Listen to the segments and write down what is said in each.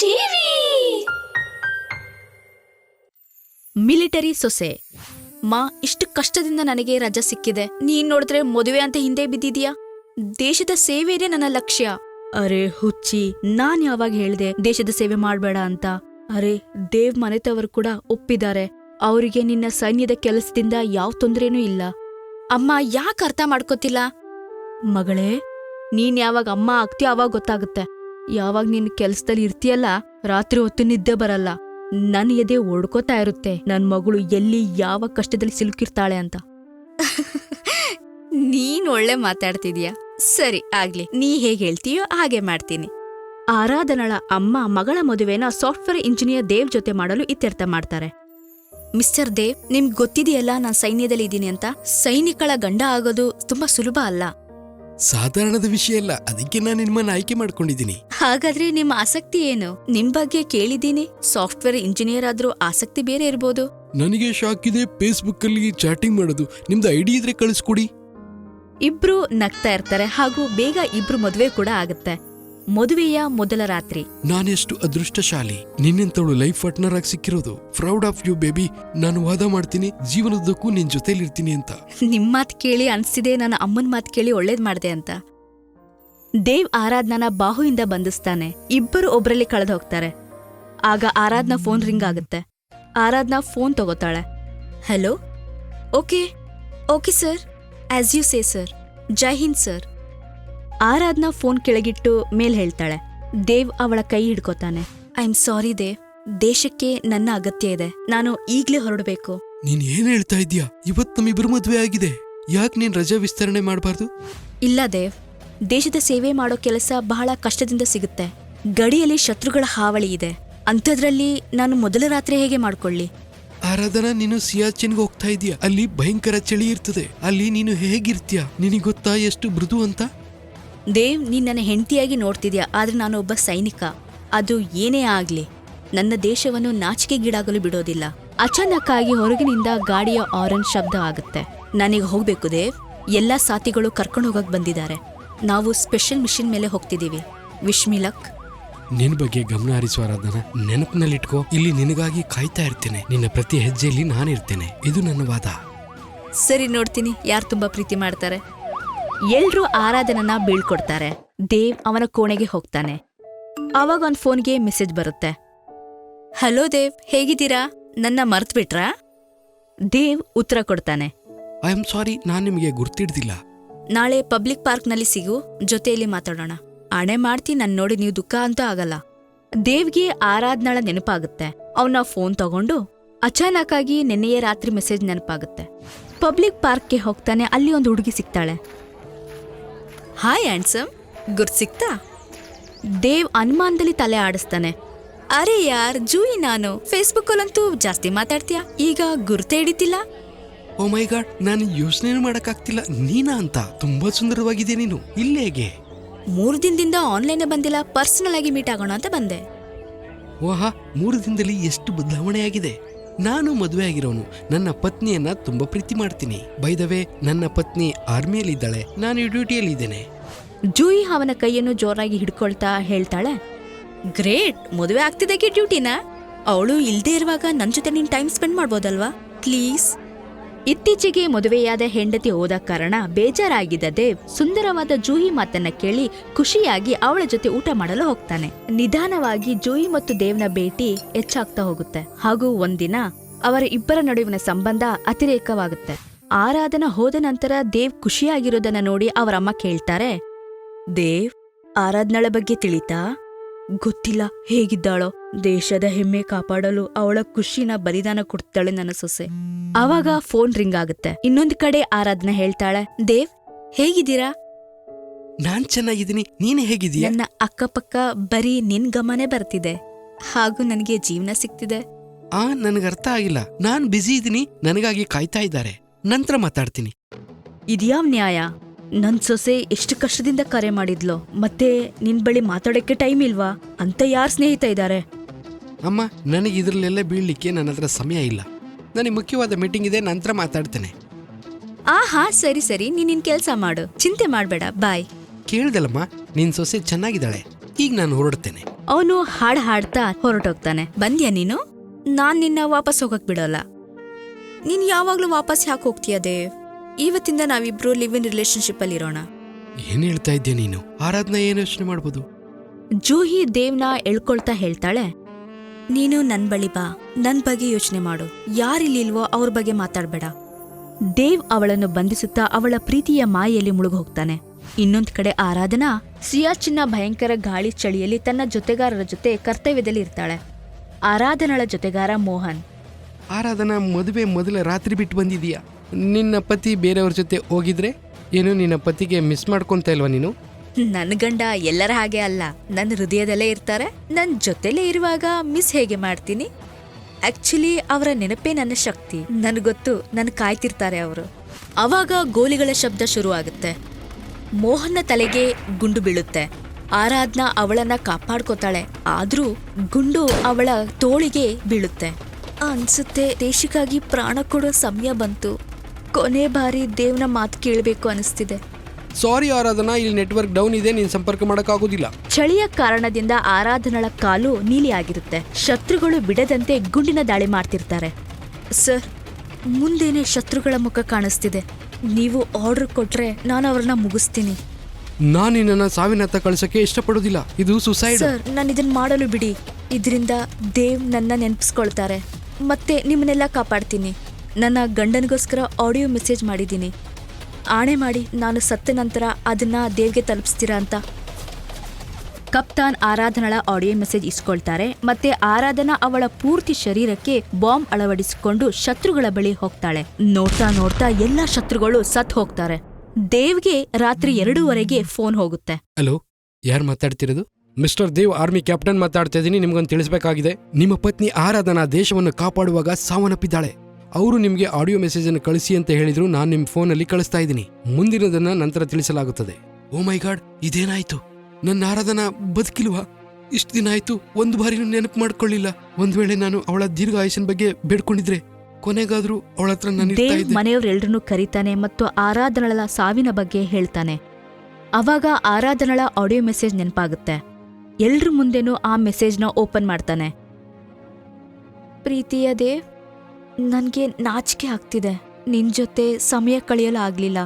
TV. Military ಸೊಸೆ. ಮಾ, ಇಷ್ಟು ಕಷ್ಟದಿಂದ ನನಗೆ ರಜಾ ಸಿಕ್ಕಿದೆ. ನೀನ್ ನೋಡಿದ್ರೆ ಮದುವೆ ಅಂತ ಹಿಂದೆ ಬಿದ್ದಿದ್ಯಾ ದೇಶದ ಸೇವೆನೇ ನನ್ನ ಲಕ್ಷ್ಯ. ಅರೆ ಹುಚ್ಚಿ, ನಾನ್ ಯಾವಾಗ ಹೇಳಿದೆ ದೇಶದ ಸೇವೆ ಮಾಡ್ಬೇಡ ಅಂತ? ಅರೆ, ದೇವ್ ಮನೆತವರು ಕೂಡ ಒಪ್ಪಿದ್ದಾರೆ. ಅವರಿಗೆ ನಿನ್ನ ಸೈನ್ಯದ ಕೆಲಸದಿಂದ ಯಾವ ತೊಂದರೆನೂ ಇಲ್ಲ. ಅಮ್ಮ, ಯಾಕೆ ಅರ್ಥ ಮಾಡ್ಕೋತಿಲ್ಲ? ಮಗಳೇ, ನೀನ್ ಯಾವಾಗ ಅಮ್ಮ ಆಗ್ತೀಯ ಅವಾಗ ಗೊತ್ತಾಗುತ್ತೆ. ಯಾವಾಗ ನೀನು ಕೆಲ್ಸದಲ್ಲಿ ಇರ್ತೀಯಲ್ಲ ರಾತ್ರಿ ಹೊತ್ತು ನಿದ್ದೆ ಬರಲ್ಲ. ನನ್ ಎದೆ ಓಡ್ಕೋತಾ ಇರುತ್ತೆ. ನನ್ ಮಗಳು ಎಲ್ಲಿ ಯಾವ ಕಷ್ಟದಲ್ಲಿ ಸಿಲುಕಿರ್ತಾಳೆ ಅಂತ. ನೀನ್ ಒಳ್ಳೆ ಮಾತಾಡ್ತಿದ್ಯಾ? ಸರಿ ಆಗ್ಲಿ. ನೀ ಹೇಗ್ ಹೇಳ್ತೀಯೋ ಹಾಗೆ ಮಾಡ್ತೀನಿ. ಆರಾಧನಳ ಅಮ್ಮ ಮಗಳ ಮದುವೆನ ಸಾಫ್ಟ್ವೇರ್ ಇಂಜಿನಿಯರ್ ದೇವ್ ಜೊತೆ ಮಾಡಲು ಇತ್ಯರ್ಥ ಮಾಡ್ತಾರೆ. ಮಿಸ್ಟರ್ ದೇವ್ ನಿಮ್ಗೆ ಗೊತ್ತಿದೆಯಲ್ಲ ನಾನು ಸೈನ್ಯದಲ್ಲಿ ಇದ್ದೀನಿ ಅಂತ? ಸೈನಿಕಳ ಗಂಡ ಆಗೋದು ತುಂಬಾ ಸುಲಭ ಅಲ್ಲ. ಸಾಧಾರಣದ ವಿಷಯ ಅಲ್ಲ ಅದಕ್ಕೆ ನಾನು ನಿಮ್ಮನ್ನ ಆಯ್ಕೆ ಮಾಡ್ಕೊಂಡಿದ್ದೀನಿ. ಹಾಗಾದ್ರೆ ನಿಮ್ಮ ಆಸಕ್ತಿ ಏನು? ನಿಮ್ ಬಗ್ಗೆ ಕೇಳಿದ್ದೀನಿ. ಸಾಫ್ಟ್ವೇರ್ ಇಂಜಿನಿಯರ್ ಆದ್ರೂ ಆಸಕ್ತಿ ಬೇರೆ ಇರ್ಬೋದು. ನನಗೆ ಶಾಕ್ ಇದೆ ಫೇಸ್ಬುಕ್ ಅಲ್ಲಿ ಚಾಟಿಂಗ್ ಮಾಡೋದು. ನಿಮ್ದು ಐಡಿ ಇದ್ರೆ ಕಳಿಸ್ಕೊಡಿ. ಇಬ್ರು ನಗ್ತಾ ಇರ್ತಾರೆ ಹಾಗೂ ಬೇಗ ಇಬ್ರು ಮದುವೆ ಕೂಡ ಆಗುತ್ತೆ. ಮದುವೆಯ ಮೊದಲ ರಾತ್ರಿ. ನಾನೆಷ್ಟು ಅದೃಷ್ಟಶಾಲಿ. ನಿನ್ನೆಂತವಳು ಲೈಫ್ ಪಾರ್ಟ್ನರ್ ಆಗಿ ಸಿಕ್ಕಿರೋದು. Proud of you baby. ನಾನು ವಾದ ಮಾಡ್ತೀನಿ ಜೀವನದ್ದಕ್ಕೂ ನಿನ್ ಜೊತೆಲಿರ್ತೀನಿ ಅಂತ. ನಿಮ್ ಮಾತ್ ಕೇಳಿ ಅನ್ಸಿದೆ ನನ್ನ ಅಮ್ಮನ್ ಮಾತ್ ಕೇಳಿ ಒಳ್ಳೇದ್ ಮಾಡ್ದೆ ಅಂತ. ದೇವ್ ಆರಾಧ್ನನ ಬಾಹುಯಿಂದ ಬಂಧಿಸ್ತಾನೆ. ಇಬ್ಬರು ಒಬ್ಬರಲ್ಲಿ ಕಳೆದು ಹೋಗ್ತಾರೆ. ಆಗ ಆರಾಧ್ನ ಫೋನ್ ರಿಂಗ್ ಆಗುತ್ತೆ. Aradhana phone ತಗೋತಾಳೆ. Hello? Okay. Okay sir. As you say sir Jai Hind sir Aradhana phone ಕೆಳಗಿಟ್ಟು ಮೇಲ್ ಹೇಳ್ತಾಳೆ. ದೇವ್ ಅವಳ ಕೈ ಹಿಡ್ಕೋತಾನೆ. ಐ ಆಮ್ ಸಾರಿ ದೇವ್ ದೇಶಕ್ಕೆ ನನ್ನ ಅಗತ್ಯ ಇದೆ. ನಾನು ಈಗ್ಲೇ ಹೊರಡಬೇಕು. ನೀನ್ ಏನ್ ಹೇಳ್ತಾ ಇದ್ಯಾ ಇವತ್ ನಮ್ಮಿಬ್ರು ಮದ್ವೆ ಆಗಿದೆ. ಯಾಕೆ ನೀನ್ ರಜಾ ವಿಸ್ತರಣೆ ಮಾಡಬಾರ್ದು? ಇಲ್ಲ ದೇವ್ ದೇಶದ ಸೇವೆ ಮಾಡೋ ಕೆಲಸ ಬಹಳ ಕಷ್ಟದಿಂದ ಸಿಗುತ್ತೆ. ಗಡಿಯಲ್ಲಿ ಶತ್ರುಗಳ ಹಾವಳಿ ಇದೆ. ಅಂಥದ್ರಲ್ಲಿ ನಾನು ಮೊದಲ ರಾತ್ರಿ ಹೇಗೆ ಮಾಡ್ಕೊಳ್ಳಿ? ಆರಾಧನಾ ನೀನು ಸಿಯಾಚಿನ್ಗೆ ಹೋಗ್ತಾ ಇದೀಯ ಅಲ್ಲಿ ಭಯಂಕರ ಚಳಿ ಇರ್ತದೆ. ಅಲ್ಲಿ ನೀನು ಹೇಗಿರ್ತೀಯ? ನಿನಗೆ ಗೊತ್ತಾ ಎಷ್ಟು ಮೃದು ಅಂತ? ದೇವ್ ನೀನ್ ನನ್ನ ಹೆಂಡತಿಯಾಗಿ ನೋಡ್ತಿದ್ಯಾ? ಆದ್ರೆ ನಾನು ಒಬ್ಬ ಸೈನಿಕ. ಅದು ಏನೇ ಆಗಲಿ ನನ್ನ ದೇಶವನ್ನು ನಾಚಿಕೆಗೀಡಾಗಲು ಬಿಡೋದಿಲ್ಲ. ಅಚಾನಕ್ಕಾಗಿ ಹೊರಗಿನಿಂದ ಗಾಡಿಯ ಆರೆಂಜ್ ಶಬ್ದ ಆಗುತ್ತೆ. ನನಗೆ ಹೋಗಬೇಕು ದೇವ್. ಎಲ್ಲ ಸಾಥಿಗಳು ಕರ್ಕೊಂಡು ಹೋಗಕ್ ಬಂದಿದ್ದಾರೆ. ನಾವು ಸ್ಪೆಷಲ್ ಮಿಷಿನ್ ಮೇಲೆ ಹೋಗ್ತಿದ್ದೀವಿ. Wish me luck. ನಿನ್ ಬಗ್ಗೆ ಗಮನ ಹರಿಸುವ ಆರಾಧನಾ ನೆನಪಿನಲ್ಲಿಟ್ಕೋ ಇಲ್ಲಿ ನಿನಗಾಗಿ ಕಾಯ್ತಾ ಇರ್ತೇನೆ. ನಿನ್ನ ಪ್ರತಿ ಹೆಜ್ಜೆಯಲ್ಲಿ ನಾನಿರ್ತೇನೆ. ಇದು ನನ್ನ ವಾದ. ಸರಿ ನೋಡ್ತೀನಿ. ಯಾರು ತುಂಬಾ ಪ್ರೀತಿ ಮಾಡ್ತಾರೆ? ಎಲ್ರೂ ಆರಾಧನನ ಬೀಳ್ಕೊಡ್ತಾರೆ. ದೇವ್ ಅವನ ಕೋಣೆಗೆ ಹೋಗ್ತಾನೆ. ಅವಾಗ ಒಂದ್ ಫೋನ್ಗೆ ಮೆಸೇಜ್ ಬರುತ್ತೆ. ಹಲೋ ದೇವ್ ಹೇಗಿದ್ದೀರಾ? ನನ್ನ ಮರ್ತ್ಬಿಟ್ರಾ? ದೇವ್ ಉತ್ತರ ಕೊಡ್ತಾನೆ. ಐ ಆಮ್ ಸಾರಿ ನಾನು ನಿಮಗೆ ಗುರ್ತಿಡ್ದಿಲ್ಲ. ನಾಳೆ ಪಬ್ಲಿಕ್ ಪಾರ್ಕ್ನಲ್ಲಿ ಸಿಗು ಜೊತೆಯಲ್ಲಿ ಮಾತಾಡೋಣ. ಆಣೆ ಮಾಡ್ತಿ ನನ್ನ ನೋಡಿ ನೀವು ದುಃಖ ಅಂತೂ ಆಗಲ್ಲ. ದೇವ್ಗೆ ಆರಾಧನಾಳ ನೆನಪಾಗುತ್ತೆ. ಅವನ ಫೋನ್ ತಗೊಂಡು ಅಚಾನಕ್ ಆಗಿ ನೆನ್ನೆಯ ರಾತ್ರಿ ಮೆಸೇಜ್ ನೆನಪಾಗುತ್ತೆ. ಪಬ್ಲಿಕ್ ಪಾರ್ಕ್ಗೆ ಹೋಗ್ತಾನೆ ಅಲ್ಲಿ ಒಂದು ಹುಡುಗಿ ಸಿಗ್ತಾಳೆ. ಹಾಯ್ ಆ್ಯಂಡ್ಸಮ್ ಗುರ್ ಸಿಕ್ತಾ? ದೇವ್ ಅನುಮಾನದಲ್ಲಿ ತಲೆ ಆಡಿಸ್ತಾನೆ. ಅರೆ ಯಾರ್ ಜೂಯಿ ನಾನು. ಫೇಸ್ಬುಕ್ಕಲ್ಲಂತೂ ಜಾಸ್ತಿ ಮಾತಾಡ್ತೀಯ? ಈಗ ಗುರ್ತೇ ಹಿಡಿತಿಲ್ಲ. ಓ ಮೈ ಗಾಡ್ ನಾನು ಯೋಚನೆ ಮಾಡಕ್ಕಾಗ್ತಿಲ್ಲ. ನೀನಾ ಅಂತ? ತುಂಬಾ ಸುಂದರವಾಗಿದೆ ನೀನು? ಇಲ್ಲೇಗೆ ಹೇಗೆ? ಮೂರು ದಿನದಿಂದ ಆನ್ಲೈನ್ ಬಂದಿಲ್ಲ ಪರ್ಸನಲ್ ಆಗಿ ಮೀಟ್ ಆಗೋಣ ಅಂತ ಬಂದೆ. ಓಹಾ ಮೂರು ದಿನದಲ್ಲಿ ಎಷ್ಟು ಬದಲಾವಣೆ ಆಗಿದೆ? ನಾನು ಮದುವೆ ಆಗಿರೋನು ನನ್ನ ಪತ್ನಿಯನ್ನ ತುಂಬಾ ಪ್ರೀತಿ ಮಾಡ್ತೀನಿ. ಬೈದವೇ ನನ್ನ ಪತ್ನಿ ಆರ್ಮಿಯಲ್ಲಿ ಇದ್ದಾಳೆ ನಾನು ಡ್ಯೂಟಿಯಲ್ಲಿದ್ದೇನೆ. ಜೂಯಿ ಅವನ ಕೈಯನ್ನು ಜೋರಾಗಿ ಹಿಡ್ಕೊಳ್ತಾ ಹೇಳ್ತಾಳೆ, ಗ್ರೇಟ್, ಮದುವೆ ಆಗ್ತಿದ್ದಕ್ಕೆ ಡ್ಯೂಟಿನಾ. ಅವಳು ಇಲ್ದೇ ಇರುವಾಗ ನನ್ನ ಜೊತೆ ನೀನ್ ಟೈಮ್ ಸ್ಪೆಂಡ್ ಮಾಡ್ಬೋದಲ್ವಾ? ಪ್ಲೀಸ್ ಇತ್ತೀಚೆಗೆ ಮದುವೆಯಾದ ಹೆಂಡತಿ ಹೋದ ಕಾರಣ ಬೇಜಾರಾಗಿದ್ದ ದೇವ್ ಸುಂದರವಾದ ಜೂಹಿ ಮಾತನ್ನ ಕೇಳಿ ಖುಷಿಯಾಗಿ ಅವಳ ಜೊತೆ ಊಟ ಮಾಡಲು ಹೋಗ್ತಾನೆ. ನಿಧಾನವಾಗಿ ಜೂಹಿ ಮತ್ತು ದೇವ್ನ ಭೇಟಿ ಹೆಚ್ಚಾಗ್ತಾ ಹೋಗುತ್ತೆ. ಹಾಗೂ ಒಂದಿನ ಅವರ ಇಬ್ಬರ ನಡುವಿನ ಸಂಬಂಧ ಅತಿರೇಕವಾಗುತ್ತೆ. ಆರಾಧನ ಹೋದ ನಂತರ ದೇವ್ ಖುಷಿಯಾಗಿರೋದನ್ನ ನೋಡಿ ಅವರಮ್ಮ ಕೇಳ್ತಾರೆ, ದೇವ್, ಆರಾಧನಳ ಬಗ್ಗೆ ತಿಳಿತಾ? ಗೊತ್ತಿಲ್ಲ, ಹೇಗಿದ್ದಾಳೋ? ದೇಶದ ಹೆಮ್ಮೆ ಕಾಪಾಡಲು ಅವಳ ಖುಷಿನ ಬಲಿದಾನ ಕೊಡ್ತಾಳೆ ನನ್ನ ಸೊಸೆ. ಅವಾಗ ಫೋನ್ ರಿಂಗ್ ಆಗುತ್ತೆ. ಇನ್ನೊಂದ್ ಕಡೆ ಆರಾಧನಾ ಹೇಳ್ತಾಳೆ ದೇವ್ ಹೇಗಿದ್ದೀರಾ? ನಾನ್ ಚೆನ್ನಾಗಿದ್ದೀನಿ. ನೀನು ಹೇಗಿದೀಯ ನನ್ನ ಅಕ್ಕಪಕ್ಕ ಬರೀ ನಿನ್ ಗಮನೆ ಬರ್ತಿದೆ. ಹಾಗೂ ನನಗೆ ಜೀವನ ಸಿಗ್ತಿದೆ. ಆ ನನಗೆ ಅರ್ಥ ಆಗಿಲ್ಲ. ನಾನ್ ಬ್ಯುಸಿ ಇದ್ದೀನಿ ನನಗಾಗಿ ಕಾಯ್ತಾ ಇದ್ದಾರೆ. ನಂತರ ಮಾತಾಡ್ತೀನಿ. ಇದ್ಯಾವ್ ನ್ಯಾಯ? ನನ್ ಸೊಸೆ ಎಷ್ಟು ಕಷ್ಟದಿಂದ ಕರೆ ಮಾಡಿದ್ಲು. ಮತ್ತೆ ನಿನ್ ಬಳಿ ಮಾತಾಡಕ್ಕೆ ಟೈಮ್ ಇಲ್ವಾ? ಅಂತ ಯಾರ್ ಸ್ನೇಹಿತ ಇದ್ದಾರೆ ಅಮ್ಮ ನನಗೆ ಇದರಲ್ಲೆಲ್ಲ ಬೀಳಲಿಕ್ಕೆ ನನ್ನ ಹತ್ರ ಸಮಯ ಇಲ್ಲ. ನನಗೆ ಮುಖ್ಯವಾದ ಮೀಟಿಂಗ್ ಇದೆ ನಂತರ ಮಾತಾಡ್ತೇನೆ. ಆಹಾ ಸರಿ ಸರಿ. ನೀನ್ ನಿನ್ ಕೆಲ್ಸ ಮಾಡು. ಚಿಂತೆ ಮಾಡಬೇಡ. ಬಾಯ್. ಕೇಳ್ದಲ್ಲಮ್ಮ ನಿನ್ ಸೊಸೆ ಚೆನ್ನಾಗಿದ್ದಾಳೆ. ಈಗ ನಾನು ಹೊರಡ್ತೇನೆ. ಅವನು ಹಾಡ್ ಹಾಡ್ತಾ ಹೊರಟೋಗ್ತಾನೆ. ಬಂದ್ಯಾ ನೀನು? ನಾನ್ ನಿನ್ನ ವಾಪಸ್ ಹೋಗಕ್ ಬಿಡೋಲ್ಲ. ನೀನ್ ಯಾವಾಗ್ಲೂ ವಾಪಸ್ ಯಾಕೆ ಹೋಗ್ತೀಯ ದೇವ್? ಇವತ್ತಿಂದ ನಾವಿಬ್ರು ಲಿವ್ ಇನ್ ರಿಲೇಶನ್ಶಿಪ್ ಅಲ್ಲಿ ಇರೋಣ. ಏನ್ ಹೇಳ್ತಾ ಇದ್ಯಾ ನೀನು? ಆರಾಧನಾ ಏನು ಯೋಚನೆ ಮಾಡ್ಬೋದು? ಜೂಹಿ ದೇವ್ನ ಎಳ್ಕೊಳ್ತಾ ಹೇಳ್ತಾಳೆ. ನೀನು ನನ್ ಬಳಿ ಬಾ, ನನ್ ಬಗ್ಗೆ ಯೋಚನೆ ಮಾಡು. ಯಾರಿಲ್ಲಿಲ್ವೋ ಅವ್ರ ಬಗ್ಗೆ ಮಾತಾಡ್ಬೇಡ. ದೇವ್ ಅವಳನ್ನು ಬಂಧಿಸುತ್ತಾ ಅವಳ ಪ್ರೀತಿಯ ಮಾಯೆಯಲ್ಲಿ ಮುಳುಗು ಹೋಗ್ತಾನೆ ಇನ್ನೊಂದ್ ಕಡೆ ಆರಾಧನಾ ಸಿಯಾಚಿನ್ನ ಭಯಂಕರ ಗಾಳಿ ಚಳಿಯಲ್ಲಿ ತನ್ನ ಜೊತೆಗಾರರ ಜೊತೆ ಕರ್ತವ್ಯದಲ್ಲಿ ಇರ್ತಾಳೆ. ಆರಾಧನಳ ಜೊತೆಗಾರ ಮೋಹನ್. ಆರಾಧನಾ, ಮದುವೆ ಮೊದಲ ರಾತ್ರಿ ಬಿಟ್ಟು ಬಂದಿದೀಯಾ ನಿನ್ನ ಪತಿ ಬೇರೆಯವ್ರ ಜೊತೆ ಹೋಗಿದ್ರೆ? ಏನು ನಿನ್ನ ಪತಿಗೆ ಮಿಸ್ ಮಾಡ್ಕೊಂತ ಇಲ್ವಾ ನೀನು? ನನ್ ಗಂಡ ಎಲ್ಲರ ಹಾಗೆ ಅಲ್ಲ. ನನ್ನ ಹೃದಯದಲ್ಲೇ ಇರ್ತಾರೆ. ನನ್ ಜೊತೆಲೇ ಇರುವಾಗ ಮಿಸ್ ಹೇಗೆ ಮಾಡ್ತೀನಿ? ಆಕ್ಚುಲಿ ಅವರ ನೆನಪೇ ನನ್ನ ಶಕ್ತಿ. ಗೊತ್ತು, ನನ್ ಕಾಯ್ತಿರ್ತಾರೆ ಅವರು. ಅವಾಗ ಗೋಲಿಗಳ ಶಬ್ದ ಶುರು ಆಗುತ್ತೆ ಮೋಹನ್ನ ತಲೆಗೆ ಗುಂಡು ಬೀಳುತ್ತೆ. ಆರಾಧ್ನ ಅವಳನ್ನ ಕಾಪಾಡ್ಕೋತಾಳೆ. ಆದ್ರೂ ಗುಂಡು ಅವಳ ತೋಳಿಗೆ ಬೀಳುತ್ತೆ. ಅನ್ಸುತ್ತೆ, ದೇಶಕ್ಕಾಗಿ ಪ್ರಾಣ ಕೊಡೋ ಸಮಯ ಬಂತು. ಕೊನೆ ಬಾರಿ ದೇವ್ನ ಮಾತು ಕೇಳಬೇಕು ಅನಿಸ್ತಿದೆ. ಸಾರಿ ಆರಾಧನಾ ಇಲ್ಲಿ ನೆಟ್ವರ್ಕ್ ಡೌನ್ ಇದೆ ನೀನ್ ಸಂಪರ್ಕ ಮಾಡೋಕ್ಕಾಗೋದಿಲ್ಲ. ಚಳಿಯ ಕಾರಣದಿಂದ ಆರಾಧನಳ ಕಾಲು ನೀಲಿ ಆಗಿರುತ್ತೆ ಶತ್ರುಗಳು ಬಿಡದಂತೆ ಗುಂಡಿನ ದಾಳಿ ಮಾಡ್ತಿರ್ತಾರೆ. ಸರ್ ಮುಂದೇನೆ ಶತ್ರುಗಳ ಮುಖ ಕಾಣಿಸ್ತಿದೆ. ನೀವು ಆರ್ಡರ್ ಕೊಟ್ರೆ ನಾನು ಅವ್ರನ್ನ ಮುಗಿಸ್ತೀನಿ. ನಾನು ನಿನ್ನನ್ನ ಸಾವಿನ ಹತ್ತ ಕಳ್ಸಕ್ಕೆ ಇಷ್ಟಪಡೋದಿಲ್ಲ. ಇದು ಸುಸೈಡ್ ಸರ್ ನಾನು ಇದನ್ನ ಮಾಡಲು ಬಿಡಿ. ಇದರಿಂದ ದೇವ್ ನನ್ನ ನೆನಪಿಸ್ಕೊಳ್ತಾರೆ. ಮತ್ತೆ ನಿಮ್ಮನ್ನೆಲ್ಲ ಕಾಪಾಡ್ತೀನಿ. ನನ್ನ ಗಂಡನಿಗೋಸ್ಕರ ಆಡಿಯೋ ಮೆಸೇಜ್ ಮಾಡಿದ್ದೀನಿ. ಆಣೆ ಮಾಡಿ ನಾನು ಸತ್ತ ನಂತರ ಅದನ್ನ ದೇವ್ಗೆ ತಲುಪಿಸ್ತೀರಾ ಅಂತ. ಕಪ್ತಾನ್ ಆರಾಧನಳ ಆಡಿಯೋ ಮೆಸೇಜ್ ಇಸ್ಕೊಳ್ತಾರೆ ಮತ್ತೆ ಆರಾಧನಾ ಅವಳ ಪೂರ್ತಿ ಶರೀರಕ್ಕೆ ಬಾಂಬ್ ಅಳವಡಿಸಿಕೊಂಡು ಶತ್ರುಗಳ ಬಳಿ ಹೋಗ್ತಾಳೆ. ನೋಡ್ತಾ ನೋಡ್ತಾ ಎಲ್ಲಾ ಶತ್ರುಗಳು ಸತ್ ಹೋಗ್ತಾರೆ. ದೇವ್ಗೆ ರಾತ್ರಿ ಎರಡೂವರೆಗೆ ಫೋನ್ ಹೋಗುತ್ತೆ. ಹಲೋ ಯಾರು ಮಾತಾಡ್ತಿರೋದು? ಮಿಸ್ಟರ್ ದೇವ್ ಆರ್ಮಿ ಕ್ಯಾಪ್ಟನ್ ಮಾತಾಡ್ತಾ ಇದ್ದೀನಿ ನಿಮ್ಗೊಂದು ತಿಳಿಸಬೇಕಾಗಿದೆ. ನಿಮ್ಮ ಪತ್ನಿ ಆರಾಧನಾ ದೇಶವನ್ನು ಕಾಪಾಡುವಾಗ ಸಾವನ್ನಪ್ಪಿದ್ದಾಳೆ. ಅವರು ನಿಮಗೆ ಆಡಿಯೋ ಮೆಸೇಜ್ ಅನ್ನು ಕಳಿಸಿ ಅಂತ ಹೇಳಿದ್ರು ನಾನು ನಿಮ್ಮ ಫೋನಲ್ಲಿ ಕಳಿಸ್ತಾ ಇದ್ದೀನಿ. ಮುಂದಿನದನ್ನ ನಂತರ ತಿಳಿಸಲಾಗುತ್ತದೆ. ಓ ಮೈ ಗಾಡ್ ಇದೇನಾಯ್ತು? ನನ್ನ ಆರಾಧನಾ ಬದುಕಿಲ್ವಾ? ಇಷ್ಟು ದಿನ ಆಯ್ತು ಒಂದು ಬಾರಿ ನೆನಪು ಮಾಡ್ಕೊಳ್ಳಿಲ್ಲ. ಒಂದ್ ವೇಳೆ ನಾನು ಅವಳ ದೀರ್ಘ ಆಯುಷನ್ ಬಗ್ಗೆ ಬೇಡ್ಕೊಂಡಿದ್ರೆ ಕೊನೆಗಾದ್ರೂ ಅವಳ ಹತ್ರ ದೇವ್ ಮನೆಯವರೆಲ್ಲರನ್ನೂ ಕರೀತಾನೆ ಮತ್ತು ಆರಾಧನಳ ಸಾವಿನ ಬಗ್ಗೆ ಹೇಳ್ತಾನೆ. ಅವಾಗ ಆರಾಧನಳ ಆಡಿಯೋ ಮೆಸೇಜ್ ನೆನಪಾಗುತ್ತೆ. ಎಲ್ರ ಮುಂದೆನೂ ಆ ಮೆಸೇಜ್ನ ಓಪನ್ ಮಾಡ್ತಾನೆ. ಪ್ರೀತಿಯ ದೇವ್ ನನಗೆ ನಾಚಿಕೆ ಆಗ್ತಿದೆ. ನಿನ್ ಜೊತೆ ಸಮಯ ಕಳೆಯಲು ಆಗ್ಲಿಲ್ಲ.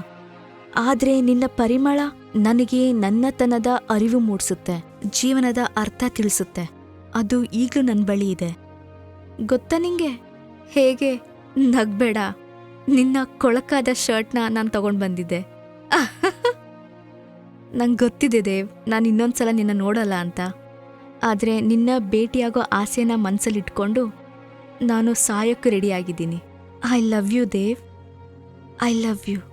ಆದ್ರೆ ನಿನ್ನ ಪರಿಮಳ ನನಗೆ ನನ್ನತನದ ಅರಿವು ಮೂಡಿಸುತ್ತೆ. ಜೀವನದ ಅರ್ಥ ತಿಳಿಸುತ್ತೆ. ಅದು ಈಗಲೂ ನನ್ನ ಬಳಿ ಇದೆ. ಗೊತ್ತಾ ನಿಂಗೆ? ಹೇಗೆ? ನಗ್ಬೇಡ. ನಿನ್ನ ಕೊಳಕಾದ ಶರ್ಟ್ನ ನಾನು ತಗೊಂಡು ಬಂದಿದ್ದೆ. ನಂಗೆ ಗೊತ್ತಿದೆ ದೇವ್, ನಾನು ಇನ್ನೊಂದ್ಸಲ ನಿನ್ನ ನೋಡಲ್ಲ ಅಂತ. ಆದರೆ ನಿನ್ನ ಭೇಟಿಯಾಗೋ ಆಸೆನ ಮನ್ಸಲ್ಲಿಟ್ಕೊಂಡು ನಾನು ಸಾಯಕ್ಕೆ ರೆಡಿಯಾಗಿದ್ದೀನಿ. I love you Dev. I love you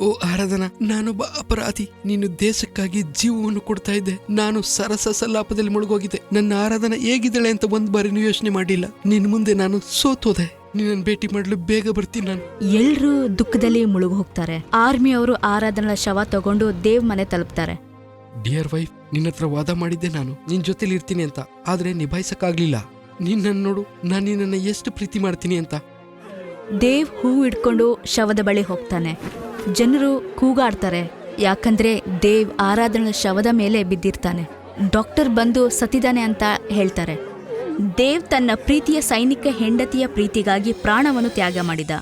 oh Aradhana ನಾನೊಬ್ಬ ಅಪರಾಧಿ. ನೀನು ದೇಶಕ್ಕಾಗಿ ಜೀವವನ್ನು ಕೊಡ್ತಾ ಇದ್ದೆ. ನಾನು ಸರಸ ಸಲ್ಲಾಪದಲ್ಲಿ ಮುಳುಗೋಗಿದ್ದೆ ನನ್ನ ಆರಾಧನ ಹೇಗಿದ್ದಾಳೆ ಅಂತ ಒಂದ್ ಬಾರಿ ಯೋಚನೆ ಮಾಡಿಲ್ಲ. ನಿನ್ ಮುಂದೆ ನಾನು ಸೋತೋದೆ. ನಿನ್ನನ್ನು ಭೇಟಿ ಮಾಡಲು ಬೇಗ ಬರ್ತೀನಿ ನಾನು. ಎಲ್ಲರೂ ದುಃಖದಲ್ಲಿ ಮುಳುಗು ಹೋಗ್ತಾರೆ ಆರ್ಮಿ ಅವರು ಆರಾಧನಳ ಶವ ತಗೊಂಡು ದೇವ್ ಮನೆ ತಲುಪ್ತಾರೆ. ಡಿಯರ್ ವೈಫ್ ನಿನ್ನ ಹತ್ರ ವಾದ ಮಾಡಿದ್ದೆ ನಾನು. ನಿನ್ ಜೊತೆಲಿ ಇರ್ತೀನಿ ಅಂತ. ಆದ್ರೆ ನಿಭಾಯಿಸಕ್ಕಾಗ್ಲಿಲ್ಲ. ನೀನ್ ನನ್ ನೋಡು, ನಾನು ನಿನ್ನನ್ನು ಎಷ್ಟು ಪ್ರೀತಿ ಮಾಡ್ತೀನಿ ಅಂತ. ದೇವ್ ಹೂ ಇಟ್ಕೊಂಡು ಶವದ ಬಳಿ ಹೋಗ್ತಾನೆ. ಜನರು ಕೂಗಾಡ್ತಾರೆ, ಯಾಕಂದ್ರೆ ದೇವ್ ಆರಾಧನೆ ಶವದ ಮೇಲೆ ಬಿದ್ದಿರ್ತಾನೆ. ಡಾಕ್ಟರ್ ಬಂದು ಸತ್ತಿದ್ದಾನೆ ಅಂತ ಹೇಳ್ತಾರೆ. ದೇವ್ ತನ್ನ ಪ್ರೀತಿಯ ಸೈನಿಕ ಹೆಂಡತಿಯ ಪ್ರೀತಿಗಾಗಿ ಪ್ರಾಣವನ್ನು ತ್ಯಾಗ ಮಾಡಿದ.